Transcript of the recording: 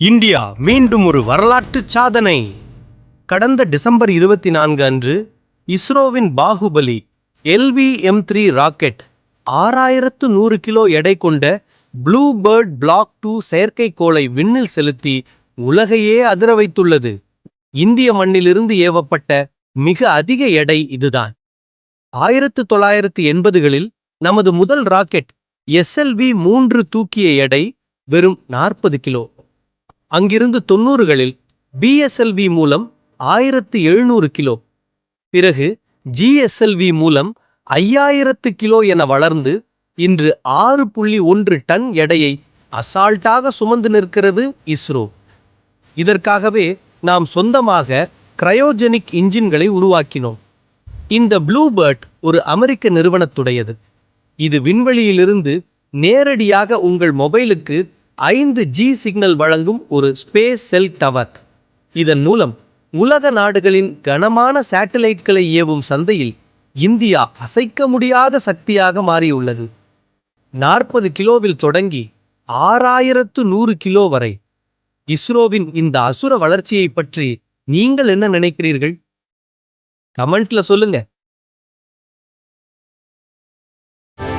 India மீண்டும் ஒரு வரலாற்று சாதனை. கடந்த டிசம்பர் இருபத்தி நான்கு அன்று இஸ்ரோவின் Baahubali L V M three rocket ஆறாயிரத்து நூறு கிலோ எடை கொண்ட ப்ளூ பேர்ட் பிளாக் டூ செயற்கைக்கோளை விண்ணில் செலுத்தி உலகையே அதிர வைத்துள்ளது. இந்திய மண்ணிலிருந்து ஏவப்பட்ட மிக அதிக எடை இதுதான். ஆயிரத்து தொள்ளாயிரத்து எண்பதுகளில் நமது முதல் ராக்கெட் எஸ்எல்வி மூன்று தூக்கிய எடை வெறும் நாற்பது கிலோ. அங்கிருந்து தொண்ணூறுகளில் பிஎஸ்எல்வி மூலம் ஆயிரத்து எழுநூறு கிலோ. பிறகு ஜிஎஸ்எல்வி மூலம் ஐயாயிரத்து கிலோ என வளர்ந்து இன்று ஆறு புள்ளி ஒன்று டன் எடையை அசால்ட்டாக சுமந்து நிற்கிறது இஸ்ரோ. இதற்காகவே நாம் சொந்தமாக கிரயோஜெனிக் இன்ஜின்களை உருவாக்கினோம். இந்த ப்ளூபர்ட் ஒரு அமெரிக்க நிறுவனத்துடையது. இது விண்வெளியிலிருந்து நேரடியாக உங்கள் மொபைலுக்கு ஐந்து ஜி சிக்னல் வழங்கும் ஒரு ஸ்பேஸ் செல் டவர் இதன் மூலம் உலக நாடுகளின் கனமான சேட்டலைட்களை ஏவும் சந்தையில் இந்தியா அசைக்க முடியாத சக்தியாக மாறியுள்ளது. நாற்பது கிலோவில் தொடங்கி ஆறாயிரத்து நூறு கிலோ வரை. இஸ்ரோவின் இந்த அசுர வளர்ச்சியை பற்றி நீங்கள் என்ன நினைக்கிறீர்கள்? கமெண்ட்ல சொல்லுங்க.